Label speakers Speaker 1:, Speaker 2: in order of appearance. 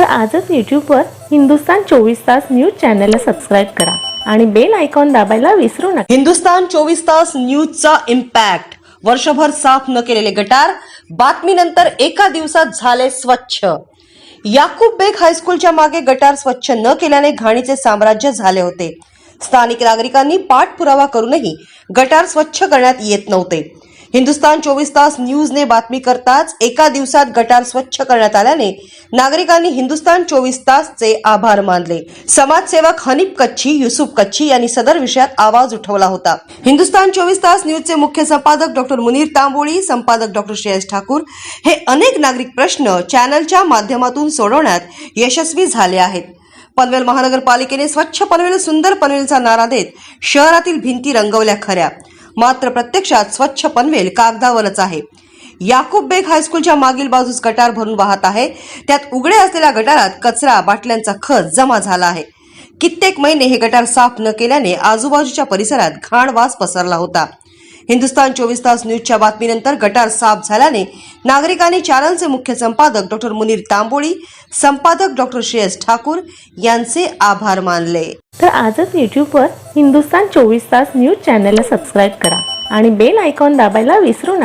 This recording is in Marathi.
Speaker 1: तर आजच यूट्यूबवर हिंदुस्तान चोवीस तास न्यूज चॅनलला सबस्क्राईब करा आणि बेल आयकॉन दाबायला विसरू नका.
Speaker 2: हिंदुस्तान चोवीस तास न्यूजचा इम्पॅक्ट वर्षभर साफ न केलेले गटार बातमीनंतर एका दिवसात झाले स्वच्छ. याकूब बेग हायस्कूलच्या मागे गटार स्वच्छ न केल्याने घाणीचे साम्राज्य झाले होते. स्थानिक नागरिकांनी पाठपुरावा करूनही गटार स्वच्छ करण्यात येत नव्हते. हिंदुस्तान चोवीस तास न्यूजने बातमी करताच एका दिवसात गटार स्वच्छ करण्यात आल्याने नागरिकांनी हिंदुस्तान चोवीस तासचे आभार मानले. समाजसेवक हनीफ कच्छी युसुफ कच्छी यांनी सदर विषयात आवाज उठवला होता. हिंदुस्तान चोवीस तास न्यूजचे मुख्य संपादक डॉक्टर मुनीर तांबोळी संपादक डॉक्टर श्रेयस ठाकूर हे अनेक नागरिक प्रश्न चॅनलच्या माध्यमातून सोडवण्यात यशस्वी झाले आहेत. पनवेल महानगरपालिकेने स्वच्छ पनवेल सुंदर पनवेलचा नारा देत शहरातील भिंती रंगवल्या खऱ्या. मात्र प्रत्यक्षात स्वच्छ पनवेल कागदावरच आहे. याकूब बेग हायस्कूलच्या मागील बाजूस गटार भरून वाहत आहे. त्यात उघडे असलेल्या गटारात कचरा बाटल्यांचा खत जमा झाला आहे. कित्येक महिने हे गटार साफ न केल्याने आजूबाजूच्या परिसरात घाण वास पसरला होता. हिंदुस्तान चोवीस तास न्यूजच्या बातमीनंतर गटार साफ झाल्याने नागरिकांनी चॅनलचे मुख्य संपादक डॉक्टर मुनीर तांबोळी संपादक डॉक्टर श्रेयस ठाकूर यांचे आभार मानले.
Speaker 1: तर आजच यूट्यूबवर हिंदुस्तान चोवीस तास न्यूज चॅनलला सबस्क्राईब करा आणि बेल आयकॉन दाबायला विसरू नका.